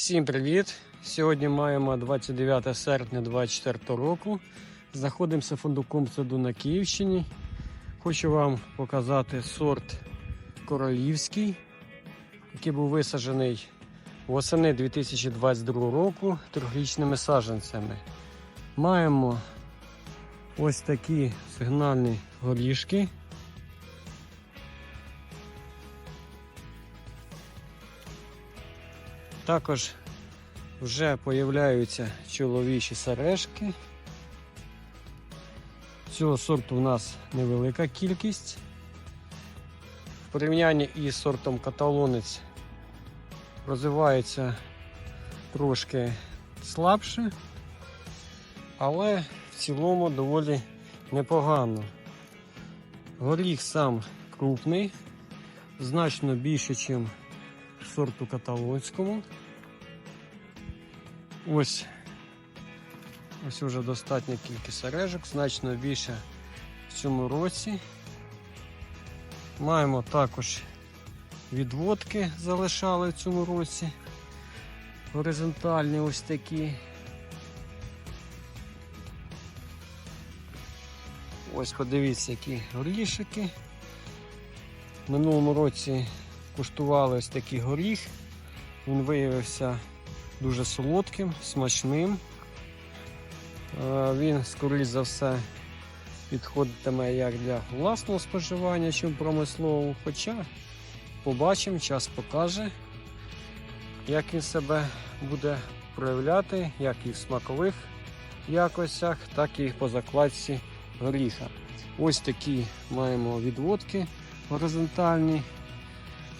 Всім привіт! Сьогодні маємо 29 серпня 2024 року. Знаходимося фундуком саду на Київщині. Хочу вам показати сорт королівський, який був висаджений восени 2022 року трьохрічними саджанцями. Маємо ось такі сигнальні горішки. Також вже появляються чоловічі сережки. Цього сорту у нас невелика кількість. В порівнянні із сортом каталонець розвивається трошки слабше, але в цілому доволі непогано. Горіх сам крупний, значно більше, ніж сорту каталонському. Ось ось вже достатня кількість сережок, значно більше в цьому році. Маємо також відводки залишали в цьому році. Горизонтальні ось такі. Ось подивіться, які горішики. В минулому році куштували ось такий горіх. Він виявився дуже солодким, смачним. Е, Він, скоріш за все, підходитиме як для власного споживання, чим промислового. Хоча побачимо, час покаже, як він себе буде проявляти, як і в смакових якостях, так і по закладці горіха. Ось такі маємо відводки горизонтальні.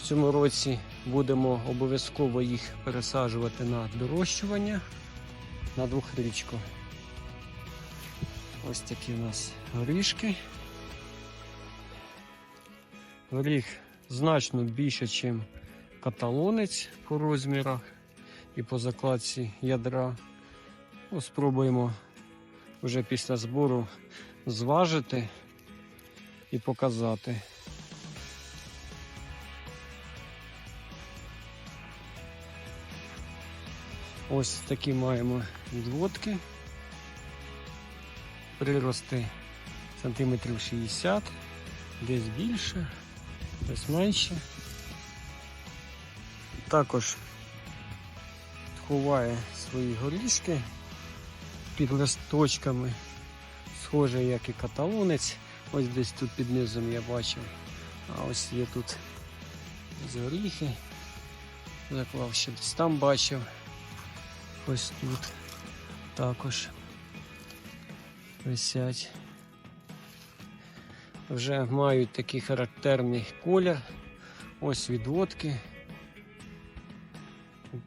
В цьому році будемо обов'язково їх пересаджувати на дорощування на двохрічку. Ось такі у нас горішки. Горіх значно більше, ніж каталонець по розмірах і по закладці ядра. Ну, спробуємо вже після збору зважити і показати. Ось такі маємо відводки. Прирости сантиметрів 60, десь більше, десь менше. Також ховає свої горішки під листочками, схоже, як і каталонець. Ось десь тут під низом я бачив. А ось є тут з горіхи. Заклав ще десь там бачив. Ось тут також висять. Вже мають такий характерний колір. Ось відводки.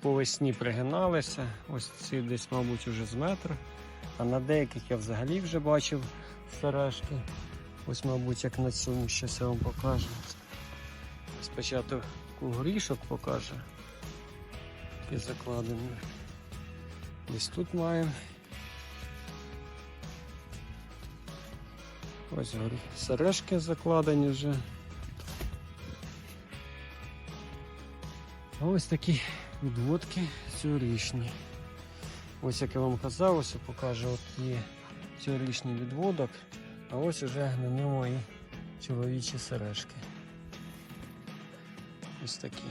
По весні пригиналися. Ось ці десь, мабуть, вже з метр. А на деяких я взагалі вже бачив сережки. Ось, мабуть, як на цьому щось я вам покажу. Спочатку горішок покаже. Який закладений. Десь тут маємо. Ось. Сережки закладені вже. Ось такі відводки цьогорічні. Ось як я вам казав, ось я покажу, от є цьогорічний відводок, а ось уже на ньому і чоловічі сережки. Ось такі.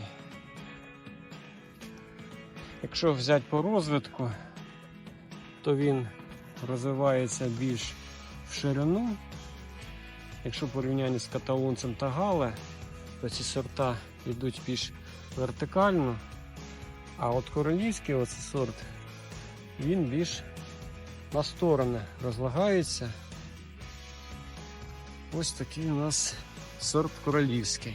Якщо взяти по розвитку, то він розвивається більш в ширину. Якщо порівняння з каталонцем та гале, то ці сорта йдуть більш вертикально. А от королівський оцей сорт, він більш на сторони розлагається. Ось такий у нас сорт королівський.